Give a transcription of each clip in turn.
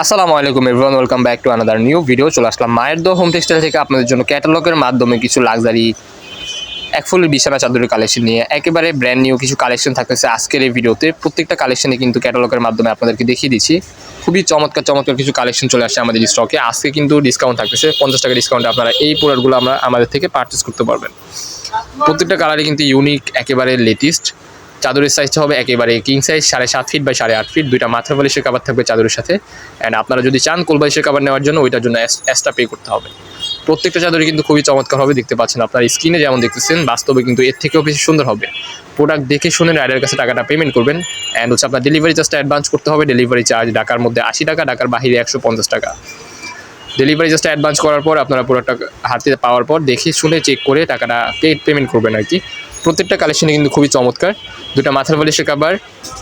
আসসালামু আলাইকুম everyone welcome back to another new video চলে আসলাম মায়ের দো হোম টেক্সটাইল থেকে আপনাদের জন্য ক্যাটালগের মাধ্যমে কিছু লাক্সারি এক ফুলের বিছানা চাদরের কালেকশন নিয়ে। একেবারে ব্র্যান্ড নিউ কিছু কালেকশন থাকতেছে আজকের এই ভিডিওতে প্রত্যেকটা কালেকশনে কিন্তু ক্যাটালগের মাধ্যমে আপনাদেরকে দেখিয়ে দিচ্ছি। খুবই চমৎকার চমৎকার কিছু কালেকশন চলে আসছে আমাদের স্টকে আজকে কিন্তু ডিসকাউন্ট থাকতেছে। পঞ্চাশ টাকা ডিসকাউন্টে আপনারা এই প্রোডাক্টগুলো আমরা আমাদের থেকে পারচেস করতে পারবেন। প্রত্যেকটা কালারই কিন্তু ইউনিক একেবারে লেটেস্ট চাদরের সাইজটা হবে একেবারে কিং সাইজ সাড়ে সাত ফিট বা সাড়ে আট ফিট দুইটা মাথা বালিশের কাবার থাকবে চাদরের সাথে। অ্যান্ড আপনারা যদি চান কোল বালিশের কাবার নেওয়ার জন্য, ওইটার জন্য এক্সট্রা পে করতে হবে। প্রত্যেকটা চাদরই কিন্তু খুবই চমৎকার হবে দেখতে পাচ্ছেন আপনার স্ক্রিনে যেমন দেখতেছেন, বাস্তবে কিন্তু এর থেকেও বেশি সুন্দর হবে। প্রোডাক্ট দেখে শুনে রাইডার কাছে টাকাটা পেমেন্ট করবেন। অ্যান্ড হচ্ছে আপনার ডেলিভারি চার্জটা অ্যাডভান্স করতে হবে। ডেলিভারি চার্জ ঢাকার মধ্যে আশি টাকা, ঢাকার বাহিরে একশো পঞ্চাশ টাকা। ডেলিভারি জাস্ট অ্যাডভান্স করার পর আপনারা প্রোডাক্টটা হাতে পাওয়ার পর দেখে শুনে চেক করে টাকাটা পেমেন্ট করবেন আর কি। প্রত্যেকটা কালেকশনে কিন্তু খুবই চমৎকার। দুটা মাথার বালিশের কাবার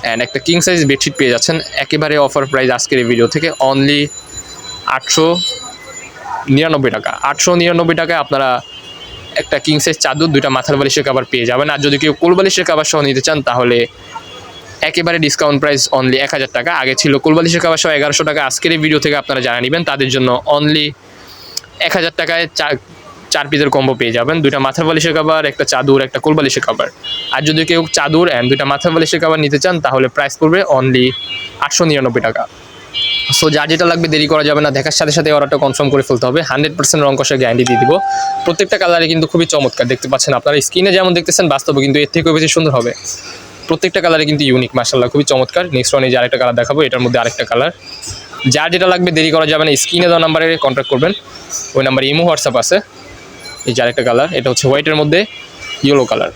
অ্যান্ড একটা কিং সাইজ বেডশিট পেয়ে যাচ্ছেন। একেবারে অফার প্রাইস আজকের এই ভিডিও থেকে অনলি আটশো নিরানব্বই টাকা। আটশো নিরানব্বই টাকায় আপনারা একটা কিং সাইজ চাদর, দুইটা মাথার বালিশের কাবার পেয়ে যাবেন। আর যদি কেউ কোল বালিশের কাবার সহ নিতে চান, তাহলে একেবারে ডিসকাউন্ট প্রাইস অনলি এক হাজার টাকা। আগে ছিল কোলবালিশের কাবার সহ এগারোশো টাকা। আজকের এই ভিডিও থেকে আপনারা জানা নেবেন, তাদের জন্য অনলি এক হাজার টাকায় চার পিসের কম্বো পেয়ে যাবেন। দুইটা মাথার বালিশের কাবার একটা চাদর, একটা কোলবালিশের কাবার আর যদি কেউ চাদর অ্যান্ড দুইটা মাথার বালিশের কাবার নিতে চান, তাহলে প্রাইস পড়বে অনলি আটশো নিরানব্বই টাকা। সো যার যেটা লাগবে দেরি করা যাবে না। দেখার সাথে সাথে অর্ডারটা কনফার্ম করে ফেলতে হবে। হান্ড্রেড পার্সেন্ট রং কষার গ্যারান্টি দিয়ে দিব। প্রত্যেকটা কালারে কিন্তু খুবই চমৎকার। দেখতে পাচ্ছেন আপনারা স্ক্রিনে যেমন দেখতেছেন, বাস্তবে কিন্তু এর থেকেও বেশি সুন্দর হবে। প্রত্যেকটা কালারে কিন্তু ইউনিক মার্শাল্লাহ খুবই চমৎকার। নেক্সট ওয়ানে যে আরেকটা কালার দেখাবো, এটার মধ্যে আরেকটা কালার যার যেটা লাগবে দেরি করা যাবে না স্ক্রিনে দেওয়া নাম্বারে কন্ট্যাক্ট করবেন। ওই নাম্বারে ইমো হোয়াটসঅ্যাপ আছে। এই যে আরেকটা কালার এটা হচ্ছে হোয়াইটের মধ্যে ইয়েলো কালার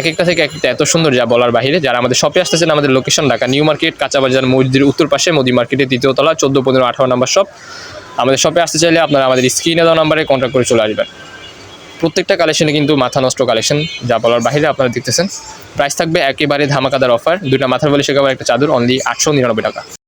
এক একটা থেকে এক একটা এত সুন্দর যা বলার বাইরে, যারা আমাদের শপে আসতেছেন, আমাদের লোকেশন ঢাকা নিউ মার্কেট কাঁচাবাজার, মসজিদের উত্তর পাশে, মোদি মার্কেটের তৃতীয় তলা, চোদ্দ, পনেরো, আঠারো নাম্বার শপ আমাদের শপে আসতে চাইলে আপনারা আমাদের স্ক্রিনে দেওয়া নাম্বারে কন্ট্যাক্ট করে চলে আসবেন। প্রত্যেকটা কালেকশনে কিন্তু মাথা নষ্ট কালেকশন যা বলার বাইরে আপনারা দেখতেছেন। প্রাইস থাকবে একেবারে ধামাকাদার অফার দুইটা মাথার বলে একেবারে একটা চাদর অনলি আটশো নিরানব্বই টাকা।